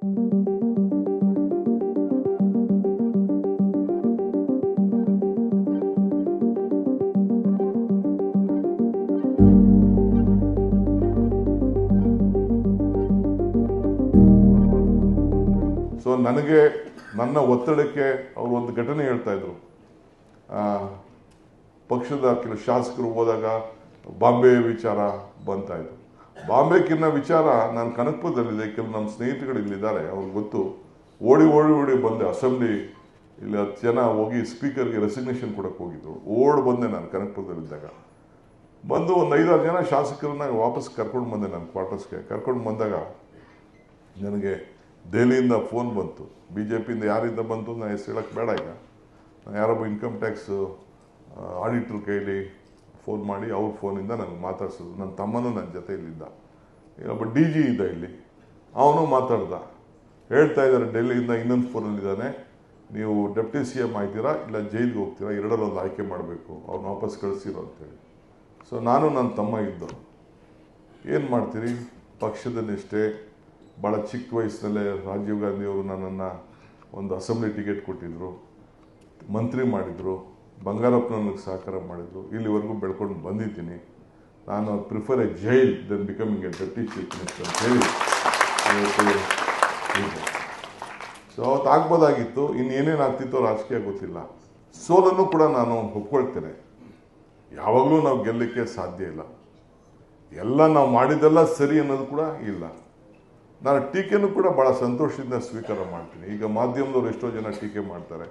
So ನನಗೆ ನನ್ನ ಒತ್ತಡಕ್ಕೆ ಅವರು ಒಂದು ಘಟನೆ ಹೇಳ್ತಾ ಇದ್ರು. ಪಕ್ಷದ ಕೆಲವು ಶಾಸಕರು ಹೋದಾಗ ಬಾಂಬೆ ವಿಚಾರ ಬಂತಾ ಇತ್ತು ಬಾಂಬೆಕ್ಕಿನ್ನ ವಿಚಾರ ನಾನು ಕನಕಪುರದಲ್ಲಿದೆ, ಕೆಲವು ನಮ್ಮ ಸ್ನೇಹಿತರುಗಳು ಇಲ್ಲಿದ್ದಾರೆ, ಅವ್ರಿಗೆ ಗೊತ್ತು. ಓಡಿ ಓಡಿ ಓಡಿ ಬಂದೆ ಅಸೆಂಬ್ಲಿ, ಇಲ್ಲಿ ಹತ್ತು ಜನ ಹೋಗಿ ಸ್ಪೀಕರ್ಗೆ ರೆಸಿಗ್ನೇಷನ್ ಕೊಡಕ್ಕೆ ಹೋಗಿದ್ರು. ಓಡಿ ಬಂದೆ ನಾನು ಕನಕಪುರದಲ್ಲಿದ್ದಾಗ. ಬಂದು ಒಂದು ಐದಾರು ಜನ ಶಾಸಕರನ್ನ ವಾಪಸ್ ಕರ್ಕೊಂಡು ಬಂದೆ ನಾನು ಕ್ವಾರ್ಟರ್ಸ್ಗೆ. ಕರ್ಕೊಂಡು ಬಂದಾಗ ನನಗೆ ದೆಹಲಿಯಿಂದ ಫೋನ್ ಬಂತು. ಬಿ ಜೆ ಪಿಯಿಂದ ಯಾರಿಂದ ಬಂತು ನಾನು ಹೆಸರು ಹೇಳಕ್ಕೆ ಬೇಡ ಈಗ. ನಾನು ಯಾರೊಬ್ಬ ಇನ್ಕಮ್ ಟ್ಯಾಕ್ಸ್ ಆಡಿಟ್ರ್ ಕೈಲಿ ಫೋನ್ ಮಾಡಿ ಅವ್ರ ಫೋನಿಂದ ನನಗೆ ಮಾತಾಡ್ಸೋದು. ನನ್ನ ತಮ್ಮನೂ ನನ್ನ ಜೊತೆ ಇಲ್ಲಿದ್ದ ಒಬ್ಬ ಡಿ ಜಿ ಇದ್ದ ಇಲ್ಲಿ. ಅವನು ಮಾತಾಡ್ದ. ಹೇಳ್ತಾ ಇದ್ದಾರೆ, ಡೆಲ್ಲಿಯಿಂದ ಇನ್ನೊಂದು ಫೋನಲ್ಲಿದ್ದಾನೆ. ನೀವು ಡೆಪ್ಟಿ ಸಿ ಎಂ ಆಯ್ತೀರಾ, ಇಲ್ಲ ಜೈಲಿಗೆ ಹೋಗ್ತೀರಾ? ಎರಡರಲ್ಲಿ ಆಯ್ಕೆ ಮಾಡಬೇಕು. ಅವ್ರನ್ನ ವಾಪಸ್ ಕಳಿಸಿರೋ ಅಂತೇಳಿ. ಸೊ ನಾನು ನನ್ನ ತಮ್ಮ ಇದ್ದು. ಏನು ಮಾಡ್ತೀರಿ? ಪಕ್ಷದ ನಿಷ್ಠೆ ಭಾಳ ಚಿಕ್ಕ ವಯಸ್ಸಿನಲ್ಲೇ ರಾಜೀವ್ ಗಾಂಧಿಯವರು ನನ್ನನ್ನು ಒಂದು ಅಸೆಂಬ್ಲಿ ಟಿಕೆಟ್ ಕೊಟ್ಟಿದ್ದರು ಮಂತ್ರಿ ಮಾಡಿದರು. ಬಂಗಾರಪ್ಪ ನನಗೆ ಸಹಕಾರ ಮಾಡಿದರು ಇಲ್ಲಿವರೆಗೂ ಬೆಳ್ಕೊಂಡು ಬಂದಿದ್ದೀನಿ. ನಾನು prefer a jail then becoming a deputy chief minister ಅಂತ ಹೇಳಿ. ಸೊ ಅವತ್ತು ಆಗ್ಬೋದಾಗಿತ್ತು. ಇನ್ನೇನೇನು ಆಗ್ತಿತ್ತೋ ರಾಜಕೀಯ ಗೊತ್ತಿಲ್ಲ. ಸೋಲನ್ನು ಕೂಡ ನಾನು ಒಪ್ಕೊಳ್ತೇನೆ. ಯಾವಾಗಲೂ ನಾವು ಗೆಲ್ಲಕ್ಕೆ ಸಾಧ್ಯ ಇಲ್ಲ. ಎಲ್ಲ ನಾವು ಮಾಡಿದ್ದೆಲ್ಲ ಸರಿ ಅನ್ನೋದು ಕೂಡ ಇಲ್ಲ. ನಾನು ಟೀಕೆನೂ ಕೂಡ ಭಾಳ ಸಂತೋಷದಿಂದ ಸ್ವೀಕಾರ ಮಾಡ್ತೀನಿ. ಈಗ ಮಾಧ್ಯಮದವ್ರು ಎಷ್ಟೋ ಜನ ಟೀಕೆ ಮಾಡ್ತಾರೆ.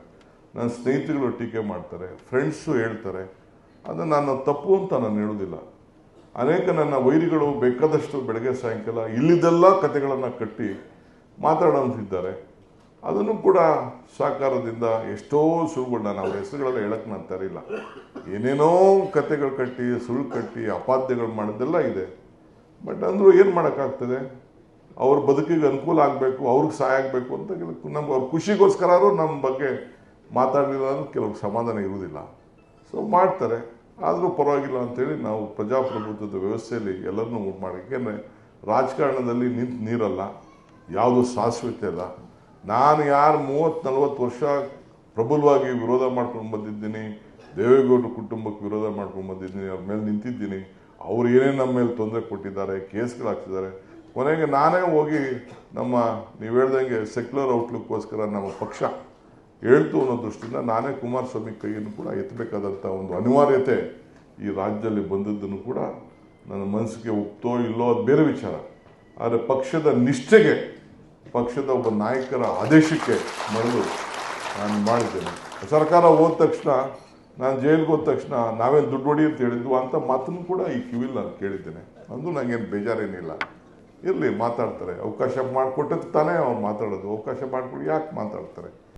ನನ್ನ ಸ್ನೇಹಿತರುಗಳು ಟೀಕೆ ಮಾಡ್ತಾರೆ ಫ್ರೆಂಡ್ಸು ಹೇಳ್ತಾರೆ, ಅದು ನಾನು ತಪ್ಪು ಅಂತ ನಾನು ಹೇಳೋದಿಲ್ಲ ಅನೇಕ ನನ್ನ ವೈರಿಗಳು ಬೇಕಾದಷ್ಟು ಬೆಳಗ್ಗೆ ಸಾಯಂಕಾಲ ಇಲ್ಲಿದ್ದೆಲ್ಲ ಕತೆಗಳನ್ನು ಕಟ್ಟಿ ಮಾತಾಡೋಂತಿದ್ದಾರೆ. ಅದನ್ನು ಕೂಡ ಸಹಕಾರದಿಂದ ಎಷ್ಟೋ ಸುಳ್ಳುಗಳು ನಾನು ಅವ್ರ ಹೆಸರುಗಳೆಲ್ಲ ಹೇಳಕ್ಕೆ ನಾನು ತರಿಲ್ಲ ಏನೇನೋ ಕತೆಗಳು ಕಟ್ಟಿ, ಸುಳ್ಳು ಕಟ್ಟಿ, ಅಪಾದ್ಯಗಳು ಮಾಡೋದೆಲ್ಲ ಇದೆ. ಬಟ್ ಅಂದರೂ ಏನು ಮಾಡೋಕ್ಕಾಗ್ತದೆ? ಅವ್ರ ಬದುಕಿಗೆ ಅನುಕೂಲ ಆಗಬೇಕು, ಅವ್ರಿಗೆ ಸಹಾಯ ಆಗಬೇಕು ಅಂತ ನಮ್ಗೆ ಅವ್ರ ಖುಷಿಗೋಸ್ಕರ ನಮ್ಮ ಬಗ್ಗೆ ಮಾತಾಡಲಿಲ್ಲ ಅಂದ್ರೆ ಕೆಲವು ಸಮಾಧಾನ ಇರುವುದಿಲ್ಲ. ಸೊ ಮಾಡ್ತಾರೆ. ಆದರೂ ಪರವಾಗಿಲ್ಲ ಅಂತೇಳಿ ನಾವು ಪ್ರಜಾಪ್ರಭುತ್ವದ ವ್ಯವಸ್ಥೆಯಲ್ಲಿ ಎಲ್ಲರನ್ನೂ ಮಾಡಿ ಏಕೆಂದರೆ ರಾಜಕಾರಣದಲ್ಲಿ ನಿಂತು ನೀರಲ್ಲ, ಯಾವುದು ಶಾಶ್ವತ ಇಲ್ಲ. ನಾನು ಯಾರು ಮೂವತ್ತು ನಲ್ವತ್ತು ವರ್ಷ ಪ್ರಬಲವಾಗಿ ವಿರೋಧ ಮಾಡ್ಕೊಂಡು ಬಂದಿದ್ದೀನಿ, ದೇವೇಗೌಡರ ಕುಟುಂಬಕ್ಕೆ ವಿರೋಧ ಮಾಡ್ಕೊಂಡು ಬಂದಿದ್ದೀನಿ, ಅವ್ರ ಮೇಲೆ ನಿಂತಿದ್ದೀನಿ, ಅವ್ರು ಏನೇನು ನಮ್ಮ ಮೇಲೆ ತೊಂದರೆ ಕೊಟ್ಟಿದ್ದಾರೆ ಕೇಸ್ಗಳಾಗ್ತಿದ್ದಾರೆ ಕೊನೆಗೆ ನಾನೇ ಹೋಗಿ ನಮ್ಮ ನೀವು ಹೇಳ್ದಂಗೆ ಸೆಕ್ಯುಲರ್ ಔಟ್ಲುಕ್ಕೋಸ್ಕರ ನಮ್ಮ ಪಕ್ಷ ಹೇಳ್ತು ಅನ್ನೋ ದೃಷ್ಟಿಯಿಂದ ನಾನೇ ಕುಮಾರಸ್ವಾಮಿ ಕೈಯನ್ನು ಕೂಡ ಎತ್ತಬೇಕಾದಂಥ ಒಂದು ಅನಿವಾರ್ಯತೆ ಈ ರಾಜ್ಯದಲ್ಲಿ ಬಂದದ್ದನ್ನು ಕೂಡ ನನ್ನ ಮನಸ್ಸಿಗೆ ಒಪ್ತೋ ಇಲ್ಲೋ ಅದು ಬೇರೆ ವಿಚಾರ. ಆದರೆ ಪಕ್ಷದ ನಿಷ್ಠೆಗೆ, ಪಕ್ಷದ ಒಬ್ಬ ನಾಯಕರ ಆದೇಶಕ್ಕೆ ಮರಳು ನಾನು ಮಾಡಿದ್ದೇನೆ. ಸರ್ಕಾರ ಹೋದ ತಕ್ಷಣ, ನಾನು ಜೈಲಿಗೆ ಹೋದ ತಕ್ಷಣ ನಾವೇನು ದುಡ್ಡು ಹೊಡಿ ಅಂತ ಹೇಳಿದ್ವು ಅಂತ ಮಾತನ್ನು ಕೂಡ ಈ ಕಿವಿಲ್ ನಾನು ಕೇಳಿದ್ದೇನೆ. ಅಂದು ನನಗೇನು ಬೇಜಾರೇನಿಲ್ಲ. ಇರಲಿ, ಮಾತಾಡ್ತಾರೆ. ಅವಕಾಶ ಮಾಡಿಕೊಟ್ಟದ್ದು ತಾನೇ ಅವ್ರು ಮಾತಾಡೋದು. ಅವಕಾಶ ಮಾಡಿಕೊಡಿ, ಯಾಕೆ ಮಾತಾಡ್ತಾರೆ?